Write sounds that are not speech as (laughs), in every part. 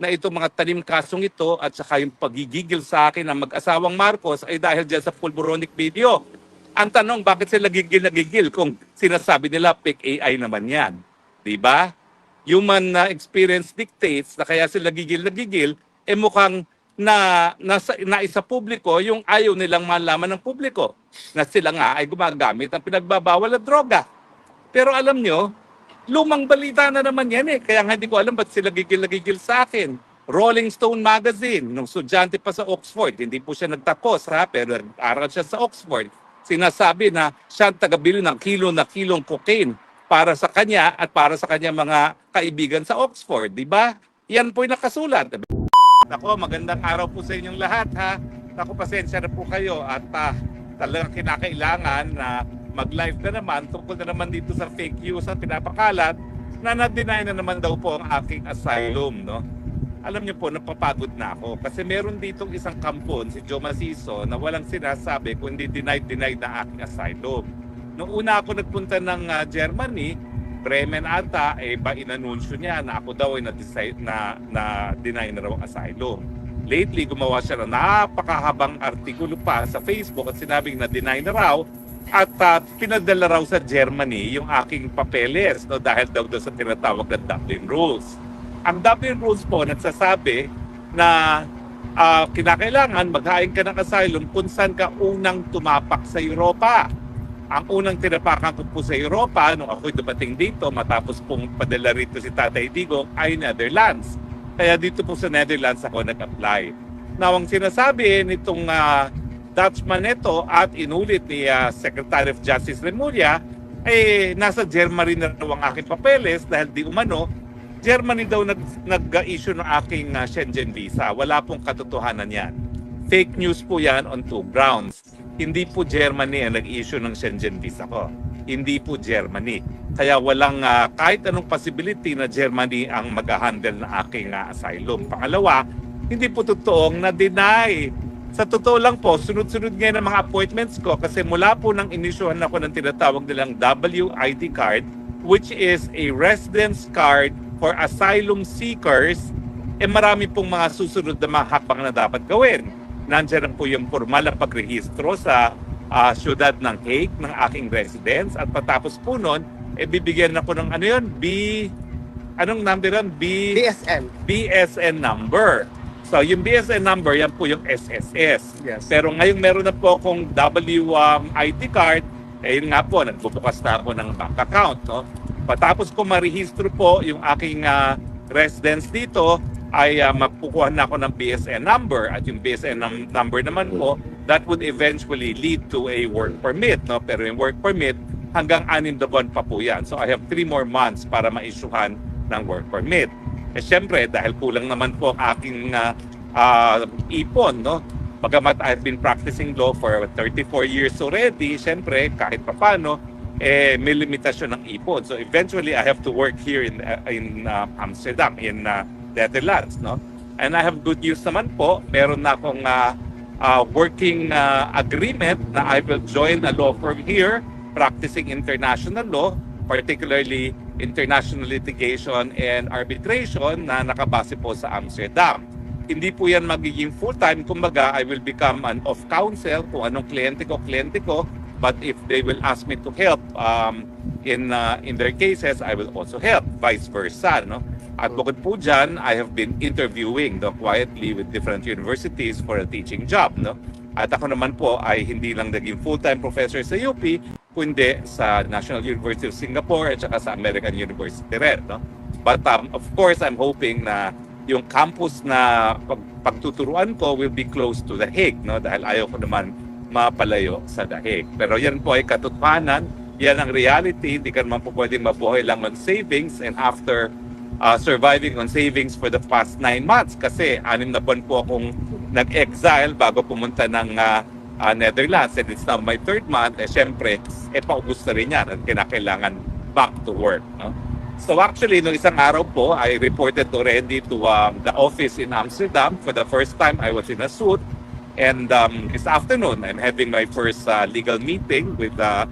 na itong mga tanim kasong ito at saka yung pagigigil sa akin ng mag-asawang Marcos ay dahil dyan sa pulboronic video. Ang tanong, bakit sila gigil na gigil kung sinasabi nila fake AI naman yan? Ba? Human uh, experience dictates na kaya sila gigil na gigil, eh mukhang na nasa naisa publiko yung ayaw nilang malaman ng publiko na sila nga ay gumagamit ng pinagbabawal na droga. Pero alam nyo, lumang balita na naman yan eh. Kaya nga hindi ko alam ba't sila gigil na gigil sa akin. Rolling Stone Magazine, nung estudyante pa sa Oxford, hindi po siya nagtapos ha, pero nag-aral siya sa Oxford. Sinasabi na siya tagabili ng kilo na kilong cocaine para sa kanya at para sa kanya mga kaibigan sa Oxford, di ba? Yan po yung nakasulat. Ako, magandang araw po sa inyong lahat ha. Ako, pasensya na po kayo at ah, talagang kinakailangan na mag-live na naman tungkol na naman dito sa fake news at pinapakalat na na-deny na naman daw po ang aking asylum, no? Alam niyo po, napapagod na ako kasi meron ditong isang kampon, si Joe Masiso, na walang sinasabi kundi denied-denied na aking asylum. Nung una ako nagpunta ng ah, Germany, Bremen ata, eh ba inanunsyo niya na ako daw ay na-decide na, na deny na raw asylum. Lately, gumawa siya ng napakahabang artikulo pa sa Facebook at sinabing na deny na raw at ah, pinadala raw sa Germany yung aking papeles no, dahil daw doon sa tinatawag na Dublin Rules. Ang Dublin Rules po nagsasabi na ah, kinakailangan maghain ka ng asylum kung saan ka unang tumapak sa Europa. Ang unang tinapakan ko po sa Europa nung ako'y dumating dito matapos pong padala rito si Tatay Digo ay Netherlands. Kaya dito po sa Netherlands ako nag-apply. Now, ang sinasabi nitong ah, Dutchman ito at inulit ni ah, Secretary of Justice Remulla, eh, nasa Germany na raw ang aking papeles dahil di umano, Germany daw nag, nag-issue ng aking ah, Schengen visa. Wala pong katotohanan yan. Fake news po yan on two grounds. Hindi po Germany ang nag-issue ng Schengen visa ko. Hindi po Germany. Kaya walang ah, kahit anong possibility na Germany ang mag-handle ng aking ah, asylum. Pangalawa, hindi po totoong na-deny. Sa totoo lang po, sunod-sunod ngayon ang mga appointments ko kasi mula po nang inisyuhan ako ng tinatawag nilang WID card which is a residence card for asylum seekers, eh marami pong mga susunod na mga hakbang na dapat gawin. Nandiyan po yung formal na pagrehistro sa ah, syudad ng Hague ng aking residence at patapos po nun, eh bibigyan ako ng ano yun, B, anong number yun? B, DSN. BSN number. So yung BSN number, yan po yung SSS. Yes. Pero ngayon meron na po akong WID card, eh yun nga po, nagbubukas na ako ng bank account. No? Patapos ko marehistro po yung aking ah, residence dito, ay uh, magkukuha na ako ng BSN number at yung BSN num- number naman po that would eventually lead to a work permit no pero yung work permit hanggang anim na buwan pa po yan so I have three more months para ma-issuehan ng work permit eh syempre dahil kulang naman po ang aking ah, ah, ipon no Bagamat I've been practicing law for 34 years already, syempre kahit papano eh may limitasyon ng ipon. So eventually I have to work here in uh, in uh, Amsterdam in uh, Netherlands, no? And I have good news naman po. Meron na akong uh, uh, working uh, agreement na I will join a law firm here practicing international law, particularly international litigation and arbitration na nakabase po sa Amsterdam hindi po yan magiging full-time. Kumbaga, I will become an off-counsel kung anong kliyente ko, kliyente ko. But if they will ask me to help um, in uh, in their cases, I will also help. Vice versa, no? At bukod po dyan, I have been interviewing no, quietly with different universities for a teaching job, no? At ako naman po ay hindi lang naging full-time professor sa UP, kundi sa National University of Singapore at saka sa American University rin, no? But um, of course, I'm hoping na yung campus na pag, pagtuturuan ko will be close to The Hague, no? Dahil ayaw ko naman mapalayo sa The Hague. Pero yan po ay katotohanan, yan ang reality, hindi ka naman po pwedeng mabuhay lang on savings and after uh, surviving on savings for the past nine months kasi anim na buwan po akong nag-exile bago pumunta ng uh, uh, Netherlands and it's now my third month, eh syempre, eh paubos na rin yan at kinakailangan back to work. No? So actually, nung isang araw po, I reported already to um, the office in Amsterdam. For the first time, I was in a suit. And um, this afternoon, I'm having my first uh, legal meeting with uh,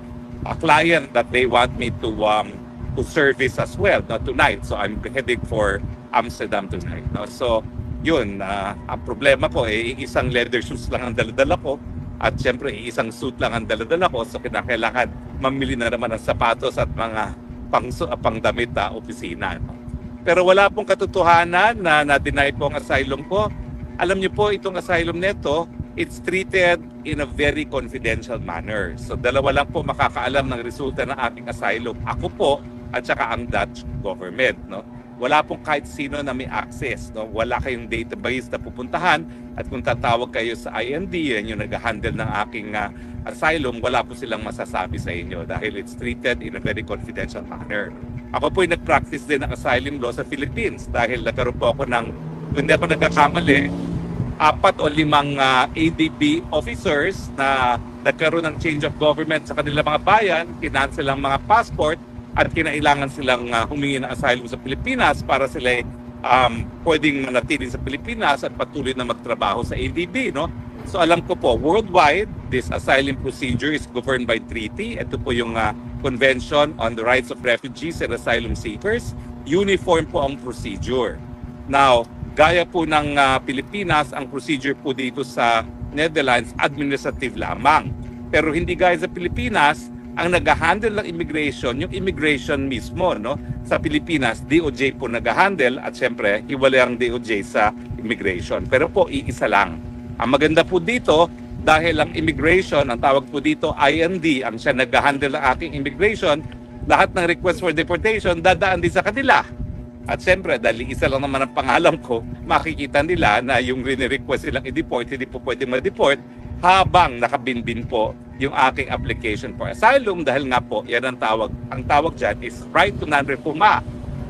a client that they want me to um, to service as well, not tonight. So I'm heading for Amsterdam tonight. No? So, yun, ah, ang problema ko eh, isang leather shoes lang ang daladala ko at syempre isang suit lang ang daladala ko so kinakailangan mamili na naman ng sapatos at mga pang, pangdamit na opisina. No? Pero wala pong katotohanan na na-deny po ang asylum ko. Alam niyo po, itong asylum neto, it's treated in a very confidential manner. So dalawa lang po makakaalam ng resulta ng ating asylum. Ako po at saka ang Dutch government. No? Wala pong kahit sino na may access. No? Wala kayong database na pupuntahan at kung tatawag kayo sa IND, yan yung nag-handle ng aking ah, asylum, wala po silang masasabi sa inyo dahil it's treated in a very confidential manner. Ako po ay nag-practice din ng asylum law sa Philippines dahil nagkaroon po ako ng, hindi ako nagkakamali, apat o limang ah, ADB officers na nagkaroon ng change of government sa kanilang mga bayan, kinansel ang mga passport at kinailangan silang ah, humingi ng asylum sa Pilipinas para sila um, pwedeng manatili sa Pilipinas at patuloy na magtrabaho sa ADB. No? So alam ko po, worldwide, this asylum procedure is governed by treaty. Ito po yung ah, Convention on the Rights of Refugees and Asylum Seekers. Uniform po ang procedure. Now, gaya po ng ah, Pilipinas, ang procedure po dito sa Netherlands, administrative lamang. Pero hindi gaya sa Pilipinas, ang nag-handle ng immigration, yung immigration mismo, no? Sa Pilipinas, DOJ po nag-handle at syempre, hiwalay ang DOJ sa immigration. Pero po, iisa lang. Ang maganda po dito, dahil ang immigration, ang tawag po dito IND, ang siya nag-handle ng aking immigration, lahat ng request for deportation dadaan din sa kanila. At siyempre, dahil isa lang naman ang pangalan ko, makikita nila na yung rini-request silang i-deport, hindi po pwede ma-deport habang nakabinbin po yung aking application for asylum dahil nga po, yan ang tawag. Ang tawag dyan is right to non-refuma.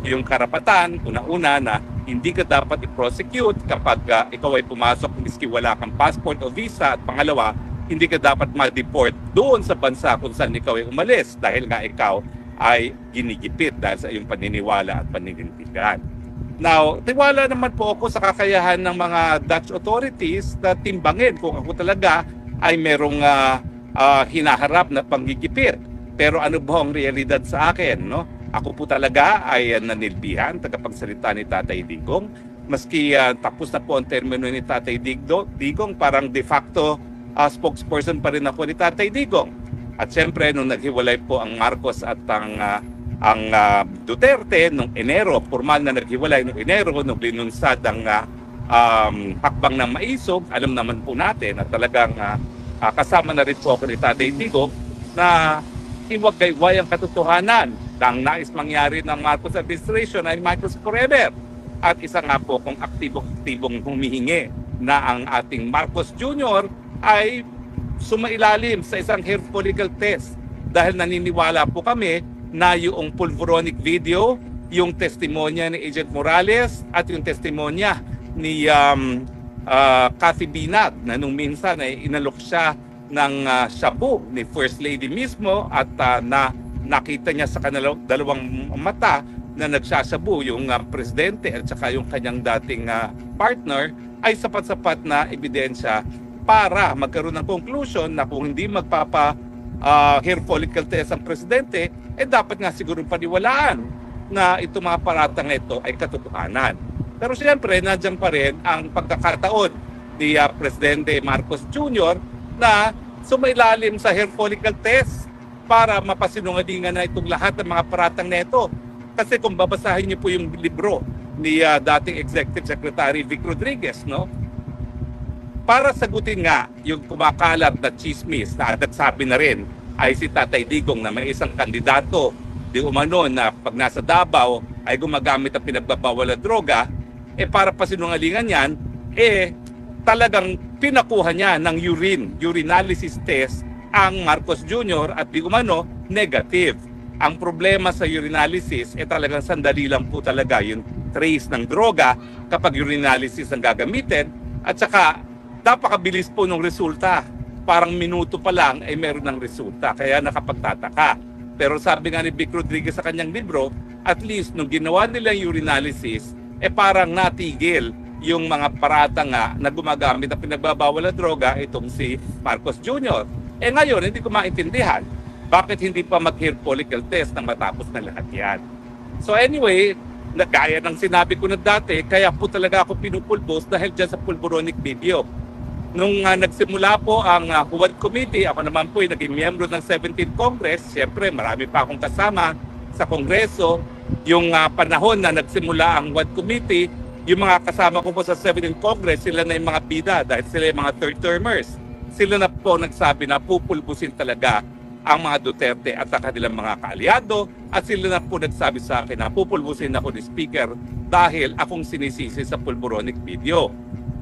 Yung karapatan, una-una na hindi ka dapat i-prosecute kapag ah, ikaw ay pumasok miski wala kang passport o visa at pangalawa, hindi ka dapat ma-deport doon sa bansa kung saan ikaw ay umalis dahil nga ikaw ay ginigipit dahil sa iyong paniniwala at paninindigan. Now, tiwala naman po ako sa kakayahan ng mga Dutch authorities na timbangin kung ako talaga ay merong ah, ah, hinaharap na panggigipit. Pero ano ba ang realidad sa akin, no? Ako po talaga ay ah, nanilbihan, tagapagsalita ni Tatay Digong. Maski ah, tapos na po ang termino ni Tatay Digdo, Digong, parang de facto ah, spokesperson pa rin ako ni Tatay Digong. At siyempre, nung naghiwalay po ang Marcos at ang ah, ang ah, Duterte nung Enero, formal na naghiwalay nung Enero, nung linunsad ang ah, um, hakbang ng maisog, alam naman po natin na talagang ah, ah, kasama na rin po ako ni Tatay Digong na iwagayway ang katotohanan na nais mangyari ng Marcos administration ay Marcos forever. At isa nga po kung aktibong-aktibong humihingi na ang ating Marcos Jr. ay sumailalim sa isang hair follicle test dahil naniniwala po kami na yung pulveronic video, yung testimonya ni Agent Morales at yung testimonya ni um, uh, Cathy Binat na nung minsan ay inalok siya ng uh, shabu ni First Lady mismo at uh, na nakita niya sa kanilang dalawang mata na nagsasabu yung uh, presidente at saka yung kanyang dating uh, partner ay sapat-sapat na ebidensya para magkaroon ng conclusion na kung hindi magpapa uh, hair follicle test ang presidente, eh dapat nga siguro paniwalaan na itong mga paratang ito ay katotohanan. Pero siyempre, nandiyan pa rin ang pagkakataon ni uh, Presidente Marcos Jr. na sumailalim sa hair follicle test para mapasinungalingan na itong lahat ng mga paratang nito. Kasi kung babasahin niyo po yung libro ni uh, dating Executive Secretary Vic Rodriguez, no? Para sagutin nga yung kumakalat na chismis na nagsabi na rin ay si Tatay Digong na may isang kandidato di umano na pag nasa Davao ay gumagamit ang pinagbabawal na droga, eh para pasinungalingan yan, eh talagang pinakuha niya ng urine, urinalysis test ang Marcos Jr. at di umano negative. Ang problema sa urinalysis eh talagang sandali lang po talaga yung trace ng droga kapag urinalysis ang gagamitin at saka napakabilis po ng resulta. Parang minuto pa lang ay meron ng resulta. Kaya nakapagtataka. Pero sabi nga ni Vic Rodriguez sa kanyang libro, at least nung ginawa nila yung urinalysis, eh parang natigil yung mga parata nga na gumagamit ng pinagbabawal na droga itong si Marcos Jr. Eh ngayon, hindi ko maintindihan bakit hindi pa mag-hair follicle test nang matapos na lahat yan. So anyway, gaya ng sinabi ko na dati, kaya po talaga ako pinupulbos dahil dyan sa pulboronic video. Nung ah, nagsimula po ang uh, Huwad Committee, ako naman po ay naging miyembro ng 17th Congress. Siyempre, marami pa akong kasama sa Kongreso. Yung ah, panahon na nagsimula ang Huwad Committee, yung mga kasama ko po sa 17th Congress, sila na yung mga bida dahil sila yung mga third-termers. Sila na po nagsabi na pupulbusin talaga ang mga Duterte at ang kanilang mga kaalyado at sila na po nagsabi sa akin na pupulbusin ako ni Speaker dahil akong sinisisi sa pulboronic video.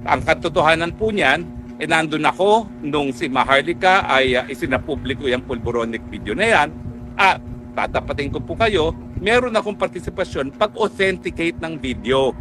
Ang katotohanan po niyan, eh nandun ako nung si Maharlika ay uh, isinapubliko yung pulboronic video na yan at tatapatin ko po kayo, meron akong partisipasyon pag-authenticate ng video.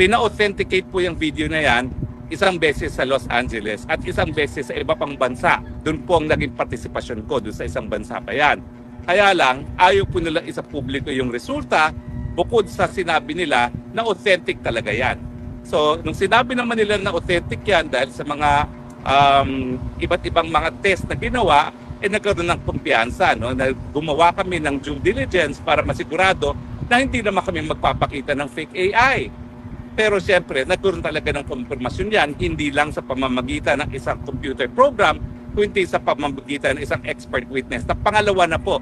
Pina-authenticate po yung video na yan isang beses sa Los Angeles at isang beses sa iba pang bansa. Doon po ang naging partisipasyon ko doon sa isang bansa pa yan. Kaya lang, ayaw po nila isa publiko yung resulta bukod sa sinabi nila na authentic talaga yan. So, nung sinabi naman nila na authentic yan dahil sa mga um, iba't ibang mga test na ginawa, eh nagkaroon ng kumpiyansa. No? Na gumawa kami ng due diligence para masigurado na hindi naman kami magpapakita ng fake AI. Pero siyempre, nagkaroon talaga ng konfirmasyon yan, hindi lang sa pamamagitan ng isang computer program, kundi sa pamamagitan ng isang expert witness. Na pangalawa na po,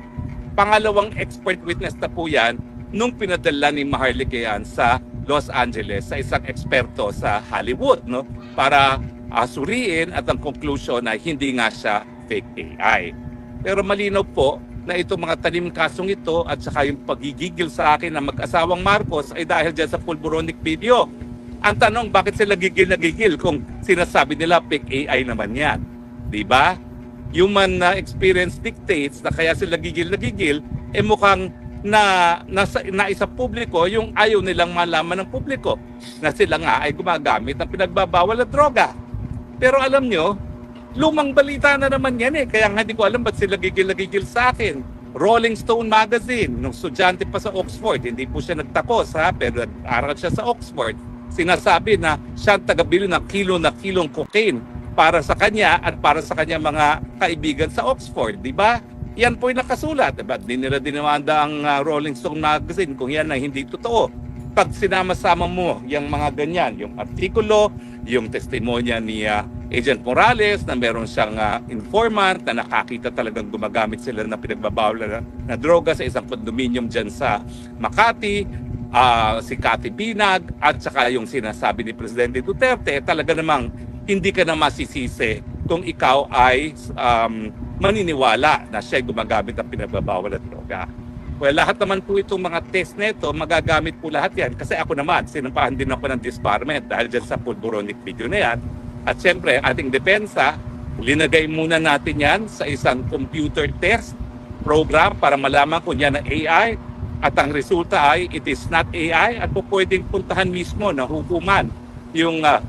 pangalawang expert witness na po yan nung pinadala ni Maharlika yan sa Los Angeles sa isang eksperto sa Hollywood no para asuriin at ang conclusion ay hindi nga siya fake AI. Pero malinaw po na itong mga tanim kasong ito at saka yung pagigigil sa akin ng mag-asawang Marcos ay dahil dyan sa pulboronic video. Ang tanong, bakit sila gigil na gigil kung sinasabi nila fake AI naman yan? Ba? Human uh, experience dictates na kaya sila gigil na gigil, eh mukhang na nasa naisa publiko yung ayaw nilang malaman ng publiko na sila nga ay gumagamit ng pinagbabawal na droga. Pero alam nyo, lumang balita na naman yan eh. Kaya nga hindi ko alam ba't sila gigil na gigil sa akin. Rolling Stone Magazine, nung estudyante pa sa Oxford, hindi po siya nagtakos ha, pero nag-aral siya sa Oxford. Sinasabi na siya tagabili ng kilo na kilong cocaine para sa kanya at para sa kanya mga kaibigan sa Oxford, di ba? Yan po yung nakasulat. Diba? Di nila dinamanda ang uh, Rolling Stone Magazine kung yan ay hindi totoo. Pag sinama-sama mo yung mga ganyan, yung artikulo, yung testimonya ni uh, Agent Morales na meron siyang uh, informant na nakakita talagang gumagamit sila ng pinagbabawal na, na droga sa isang condominium dyan sa Makati, uh, si Cathy Binag at saka yung sinasabi ni Presidente Duterte, talaga namang hindi ka na masisisi kung ikaw ay um, maniniwala na siya gumagamit ng pinagbabawal na droga. Well, lahat naman po itong mga test nito, magagamit po lahat yan. Kasi ako naman, sinampahan din ako ng disbarment dahil dyan sa pulboronic video na yan. At siyempre, ating depensa, linagay muna natin yan sa isang computer test program para malaman kung yan ang AI. At ang resulta ay, it is not AI at po pwedeng puntahan mismo na hukuman yung uh,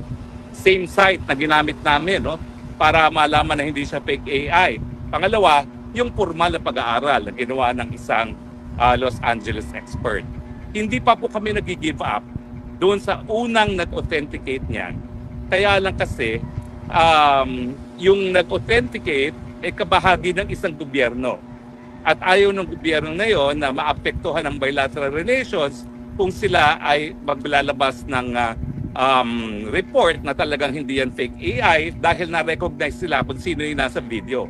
same site na ginamit namin no, para malaman na hindi siya fake AI. Pangalawa, yung formal na pag-aaral na ginawa ng isang uh, Los Angeles expert. Hindi pa po kami nag-give up doon sa unang nag-authenticate niyan. Kaya lang kasi, um, yung nag-authenticate ay kabahagi ng isang gobyerno. At ayaw ng gobyerno na yon na maapektuhan ang bilateral relations kung sila ay maglalabas ng uh, um, report na talagang hindi yan fake AI dahil na-recognize sila kung sino yung nasa video.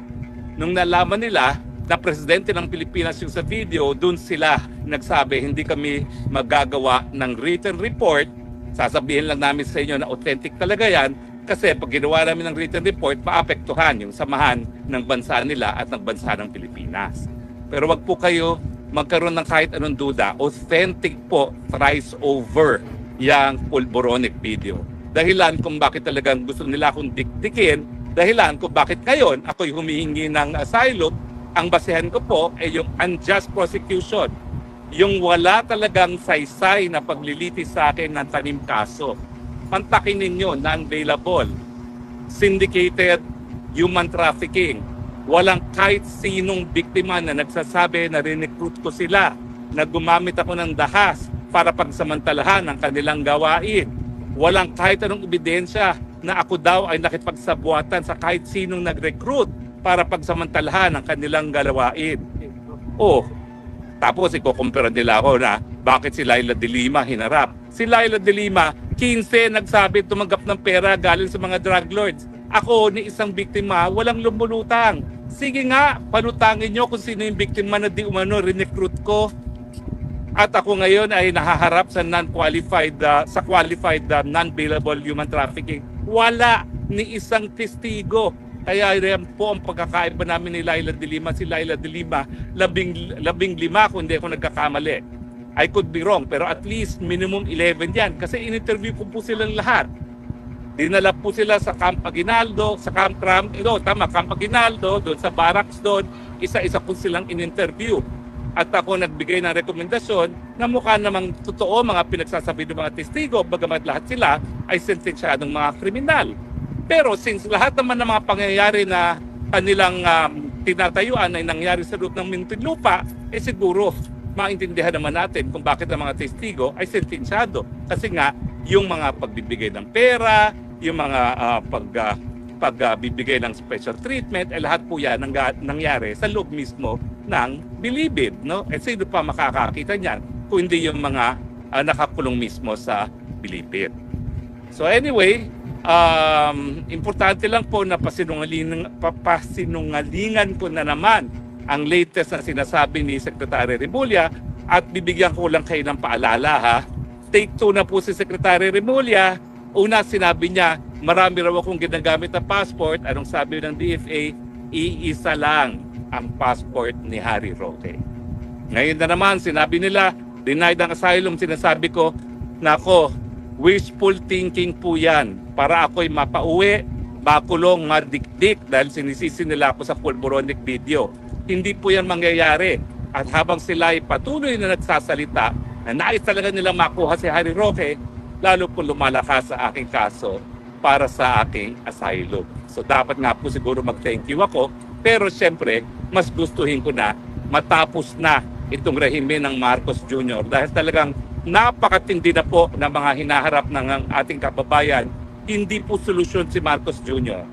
Nung nalaman nila na presidente ng Pilipinas yung sa video, dun sila nagsabi, hindi kami magagawa ng written report. Sasabihin lang namin sa inyo na authentic talaga yan kasi pag ginawa namin ng written report, maapektuhan yung samahan ng bansa nila at ng bansa ng Pilipinas. Pero wag po kayo magkaroon ng kahit anong duda. Authentic po, thrice over yung pulboronic video. Dahilan kung bakit talagang gusto nila akong dikdikin, dahilan kung bakit ngayon ako'y humihingi ng asylum, ang basehan ko po ay yung unjust prosecution. Yung wala talagang saysay na paglilitis sa akin ng tanim kaso. Pantakin ninyo, non-available. Syndicated human trafficking. Walang kahit sinong biktima na nagsasabi na rinecruit ko sila, na gumamit ako ng dahas para pagsamantalahan ang kanilang gawain. Walang kahit anong ebidensya na ako daw ay nakipagsabuatan sa kahit sinong nag-recruit para pagsamantalahan ang kanilang gawain. Oh, tapos ikukumpira nila ako na Bakit si Laila de Lima hinarap? Si Laila de Lima, 15 nagsabi tumanggap ng pera galing sa mga drug lords. Ako ni isang biktima, walang lumulutang. Sige nga, palutangin nyo kung sino yung biktima na di umano recruit ko. At ako ngayon ay nahaharap sa non-qualified, uh, sa qualified uh, non-bailable human trafficking. Wala ni isang testigo. Kaya yan po ang pagkakaiba namin ni Laila de Lima. Si Laila de Lima, labing, labing lima kung hindi ako nagkakamali. I could be wrong, pero at least minimum 11 yan. Kasi in-interview ko po silang lahat. Dinala po sila sa Camp Aguinaldo, sa Camp Ram, no, tama, Camp Aguinaldo, doon sa barracks doon, isa-isa po silang in-interview. At ako nagbigay ng rekomendasyon na mukha namang totoo mga pinagsasabi ng mga testigo, bagamat lahat sila ay sentensyadong mga kriminal. Pero since lahat naman ng mga pangyayari na kanilang um, tinatayuan ay nangyari sa loob ng Muntinlupa, eh siguro maintindihan naman natin kung bakit ang mga testigo ay sentensyado. Kasi nga, yung mga pagbibigay ng pera, yung mga ah, pag, ah, pagbibigay ng special treatment, eh lahat po yan ang nangyari sa loob mismo ng bilibid. No? Eh sino pa makakakita niyan kung hindi yung mga ah, nakakulong mismo sa bilibid. So anyway, um, importante lang po na pasinungalingan, papasinungalingan ko na naman ang latest na sinasabi ni Secretary Remulla at bibigyan ko lang kayo ng paalala ha. Take two na po si Secretary Remulla. Una sinabi niya, marami raw akong ginagamit na passport. Anong sabi ng DFA? Iisa lang ang passport ni Harry Roque. Ngayon na naman, sinabi nila, denied ang asylum. Sinasabi ko, nako, wishful thinking po yan. Para ako'y mapauwi, makulong, madikdik dahil sinisisi nila ako sa pulboronic video. Hindi po yan mangyayari. At habang sila ay patuloy na nagsasalita na nais talaga nilang makuha si Harry Roque, lalo po lumalakas sa aking kaso para sa aking asylum. So dapat nga po siguro mag-thank you ako. Pero siyempre, mas gustuhin ko na matapos na itong rehime ng Marcos Jr. Dahil talagang napakatindi na po ng mga hinaharap ng ating kababayan. Hindi po solusyon si Marcos Jr.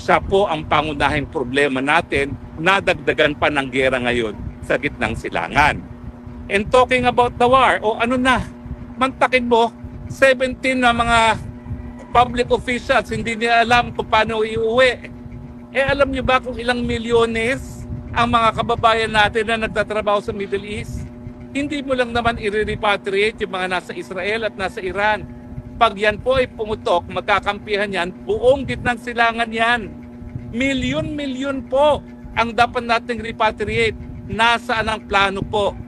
Siya po ang pangunahing problema natin, nadagdagan pa ng gera ngayon sa gitnang silangan. And talking about the war, o ano na, mantakin mo, 17 na mga public officials, hindi niya alam kung paano iuwi. Eh alam niyo ba kung ilang milyones ang mga kababayan natin na nagtatrabaho sa Middle East? Hindi mo lang naman i-repatriate yung mga nasa Israel at nasa Iran. Pag yan po ay pumutok, magkakampihan yan, buong gitnang silangan yan. Milyon-milyon po ang dapat nating repatriate. Nasaan ang plano po?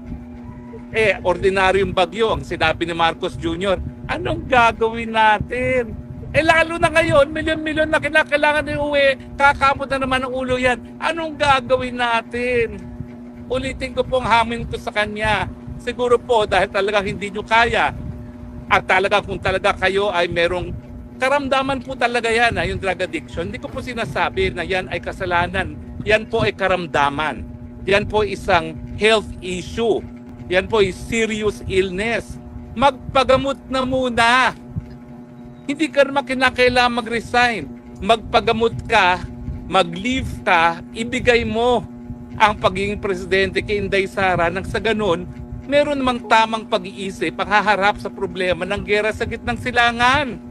Eh, ordinaryong bagyo ang sinabi ni Marcos Jr. Anong gagawin natin? Eh lalo na ngayon, milyon-milyon na kinakailangan na uwi, kakamot na naman ang ulo yan. Anong gagawin natin? Ulitin ko pong hamin ko sa kanya. Siguro po dahil talaga hindi nyo kaya at talaga kung talaga kayo ay merong karamdaman po talaga yan, ha, yung drug addiction. Hindi ko po sinasabi na yan ay kasalanan. Yan po ay karamdaman. Yan po isang health issue. Yan po ay serious illness. Magpagamot na muna. Hindi ka naman kinakailangan mag-resign. Magpagamot ka, mag-leave ka, ibigay mo ang pagiging presidente kay Inday Sara nang sa ganun, meron namang tamang pag-iisip paghaharap sa problema ng gera sa gitnang silangan.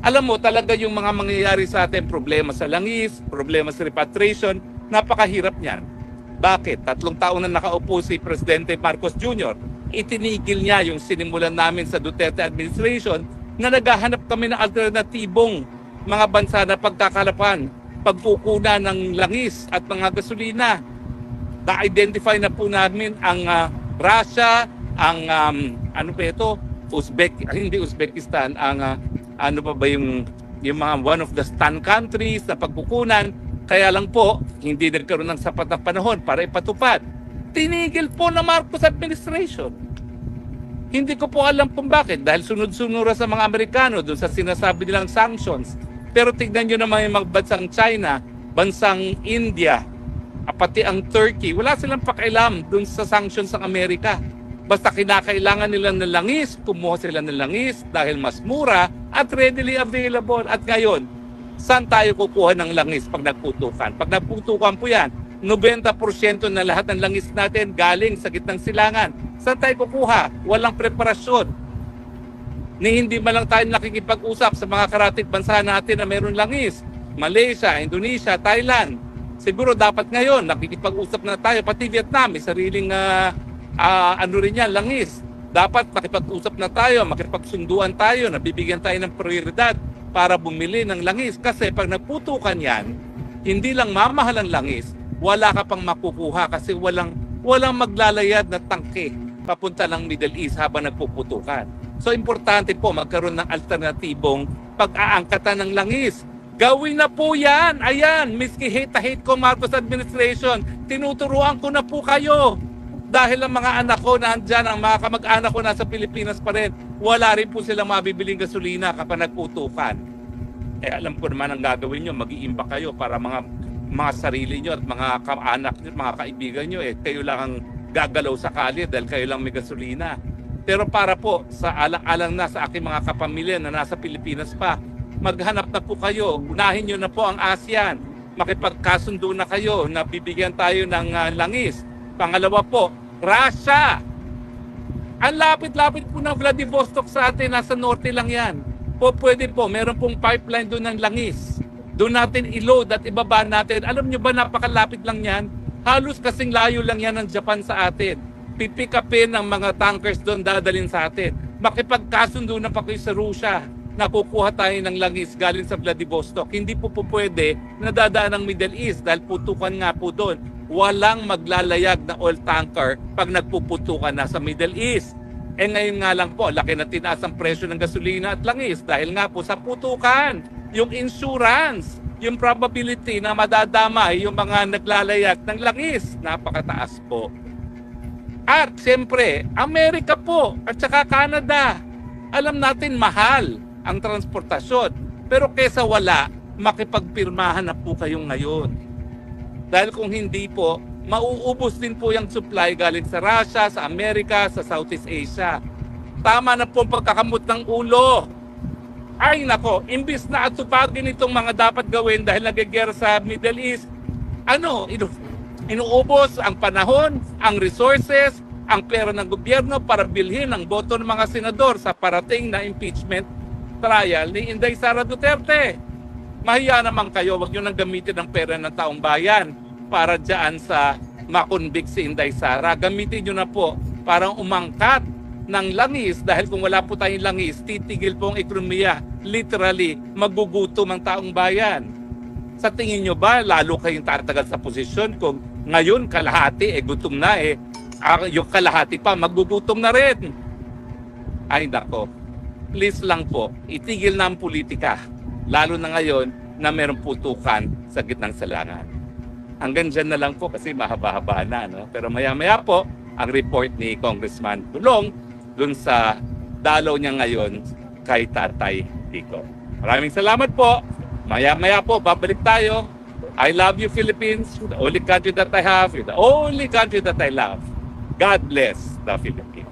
Alam mo, talaga yung mga mangyayari sa atin, problema sa langis, problema sa repatriation, napakahirap niyan. Bakit? Tatlong taon na nakaupo si Presidente Marcos Jr. Itinigil niya yung sinimulan namin sa Duterte administration na naghahanap kami ng alternatibong mga bansa na pagkakalapan, pagkukuna ng langis at mga gasolina. Na-identify na po namin ang ah, Russia, ang um, ano pa ito, Uzbek, (laughs) hindi Uzbekistan, ang ah, ano pa ba yung yung mga one of the stan countries na pagkukunan. Kaya lang po, hindi nagkaroon ng sapat na panahon para ipatupad. Tinigil po na Marcos administration. Hindi ko po alam kung bakit. Dahil sunod-sunura sa mga Amerikano doon sa sinasabi nilang sanctions. Pero tignan nyo naman yung mga bansang China, bansang India, ah, pati ang Turkey. Wala silang pakialam doon sa sanctions ng Amerika. Basta kinakailangan nila ng langis, kumuha sila ng langis dahil mas mura at readily available. At ngayon, saan tayo kukuha ng langis pag nagputukan? Pag nagputukan po yan, 90% na lahat ng langis natin galing sa gitnang silangan. Saan tayo kukuha? Walang preparasyon. Ni hindi man lang tayo nakikipag-usap sa mga karatig bansa natin na meron langis. Malaysia, Indonesia, Thailand. Siguro dapat ngayon nakikipag-usap na tayo. Pati Vietnam, may sariling ah, ah, ano rin yan, langis. Dapat makipag-usap na tayo, makipagsunduan tayo, nabibigyan tayo ng prioridad para bumili ng langis. Kasi pag nagputukan yan, hindi lang mamahal ang langis, wala ka pang makukuha kasi walang walang maglalayad na tangke papunta ng Middle East habang nagpuputukan. So importante po magkaroon ng alternatibong pag-aangkatan ng langis. Gawin na po yan. Ayan, miski hate na hate ko Marcos administration, tinuturuan ko na po kayo. Dahil ang mga anak ko na andyan, ang mga kamag-anak ko nasa Pilipinas pa rin, wala rin po silang mabibiling gasolina kapag nagputukan. Eh alam ko naman ang gagawin nyo, mag-iimba kayo para mga mga sarili nyo at mga kaanak nyo, mga kaibigan nyo, eh kayo lang ang gagalaw sa kalye dahil kayo lang may gasolina. Pero para po sa alang-alang na sa aking mga kapamilya na nasa Pilipinas pa, maghanap na po kayo, unahin nyo na po ang ASEAN, makipagkasundo na kayo na bibigyan tayo ng ah, langis. Pangalawa po, Russia. Ang lapit-lapit po ng Vladivostok sa atin, nasa norte lang yan. Po, pwede po, meron pong pipeline doon ng langis. Doon natin i-load at ibaba natin. Alam nyo ba, napakalapit lang yan. Halos kasing layo lang yan ng Japan sa atin. Pipick upin ng mga tankers doon, dadalhin sa atin. Makipagkasundo na pa kayo sa Russia. Nakukuha tayo ng langis galing sa Vladivostok. Hindi po po pwede na dadaan ng Middle East dahil putukan nga po doon. Walang maglalayag na oil tanker pag nagpuputukan na sa Middle East. Eh ngayon nga lang po, laki na tinaas ang presyo ng gasolina at langis dahil nga po sa putukan, yung insurance, yung probability na madadamay yung mga naglalayag ng langis, napakataas po. At siyempre, Amerika po at saka Canada. Alam natin mahal ang transportasyon. Pero kesa wala, makipagpirmahan na po kayong ngayon. Dahil kung hindi po, mauubos din po yung supply galing sa Russia, sa Amerika, sa Southeast Asia. Tama na po ang pagkakamot ng ulo. Ay nako, imbis na atupagin itong mga dapat gawin dahil nagigera sa Middle East, ano, inu inuubos ang panahon, ang resources, ang pera ng gobyerno para bilhin ang boto ng mga senador sa parating na impeachment trial ni Inday Sara Duterte. Mahiya naman kayo, wag nyo nang gamitin ang pera ng taong bayan para dyan sa makonvict si Inday Sara. Gamitin nyo na po parang umangkat ng langis dahil kung wala po tayong langis, titigil po ang ekonomiya. Literally, magugutom ang taong bayan. Sa tingin nyo ba, lalo kayong tatagal sa posisyon kung ngayon kalahati, eh gutom na eh. Ah, yung kalahati pa, magugutom na rin. Ay nako, please lang po, itigil na ang politika. Lalo na ngayon na mayroong putukan sa gitnang salangan. Hanggang dyan na lang po kasi mahaba-haba na. No? Pero maya-maya po, ang report ni Congressman Dulong dun sa dalaw niya ngayon kay Tatay Tico. Maraming salamat po. Maya-maya po, babalik tayo. I love you, Philippines. The only country that I have. The only country that I love. God bless the Philippines.